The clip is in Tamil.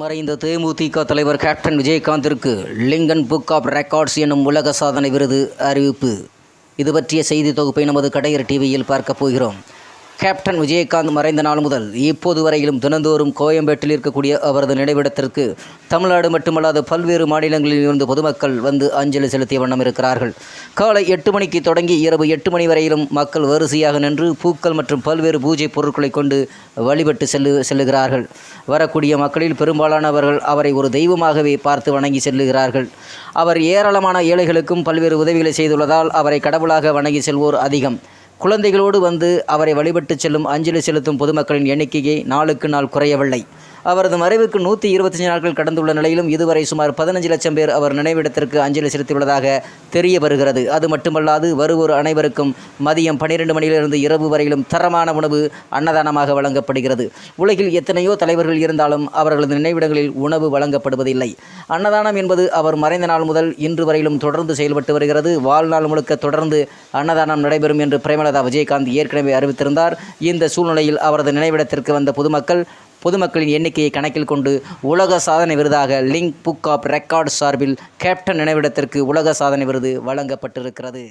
மறைந்த தேமுதிக தலைவர் கேப்டன் விஜயகாந்திற்கு லிங்கன் புக் ஆஃப் ரெக்கார்ட்ஸ் என்னும் உலக சாதனை விருது அறிவிப்பு. இது பற்றிய செய்தி தொகுப்பை நமது கடையர் டிவியில் பார்க்க போகிறோம். கேப்டன் விஜயகாந்த் மறைந்த நாள் முதல் இப்போது வரையிலும் தினந்தோறும் கோயம்பேட்டில் இருக்கக்கூடிய அவரது நினைவிடத்திற்கு தமிழ்நாடு மட்டுமல்லாது பல்வேறு மாநிலங்களில் இருந்து பொதுமக்கள் வந்து அஞ்சலி செலுத்திய வண்ணம் இருக்கிறார்கள். காலை எட்டு மணிக்கு தொடங்கி இரவு எட்டு மணி வரையிலும் மக்கள் வரிசையாக நின்று பூக்கள் மற்றும் பல்வேறு பூஜை பொருட்களை கொண்டு வழிபட்டு செல்லு செல்லுகிறார்கள். வரக்கூடிய மக்களில் பெரும்பாலானவர்கள் அவரை ஒரு தெய்வமாகவே பார்த்து வணங்கி செல்லுகிறார்கள். அவர் ஏராளமான ஏழைகளுக்கும் பல்வேறு உதவிகளை செய்துள்ளதால் அவரை கடவுளாக வணங்கி செல்வோர் அதிகம். குழந்தைகளோடு வந்து அவரை வழிபட்டு செல்லும் அஞ்சலி செலுத்தும் பொதுமக்களின் எண்ணிக்கையை நாளுக்கு நாள் குறையவில்லை. அவரது மறைவுக்கு நூற்றி இருபத்தஞ்சு நாட்கள் கடந்துள்ள நிலையிலும் இதுவரை சுமார் பதினஞ்சு லட்சம் பேர் அவர் நினைவிடத்திற்கு அஞ்சலி செலுத்தியுள்ளதாக தெரிய வருகிறது அது மட்டுமல்லாது வருவோர் அனைவருக்கும் மதியம் பன்னிரெண்டு மணியிலிருந்து இரவு வரையிலும் தரமான உணவு அன்னதானமாக வழங்கப்படுகிறது. உலகில் எத்தனையோ தலைவர்கள் இருந்தாலும் அவர்களது நினைவிடங்களில் உணவு வழங்கப்படுவதில்லை. அன்னதானம் என்பது அவர் மறைந்த நாள் முதல் இன்று வரையிலும் தொடர்ந்து செயல்பட்டு வருகிறது. வாழ்நாள் முழுக்க தொடர்ந்து அன்னதானம் நடைபெறும் என்று பிரேமலதா விஜயகாந்த் ஏற்கனவே அறிவித்திருந்தார். இந்த சூழ்நிலையில் அவரது நினைவிடத்திற்கு வந்த பொதுமக்கள் பொதுமக்களின் எண்ணிக்கையை கணக்கில் கொண்டு உலக சாதனை விருதாக லிங்க் புக் ஆப் ரெக்கார்ட் சார்பில் கேப்டன் நினைவிடத்திற்கு உலக சாதனை விருது வழங்கப்பட்டிருக்கிறது.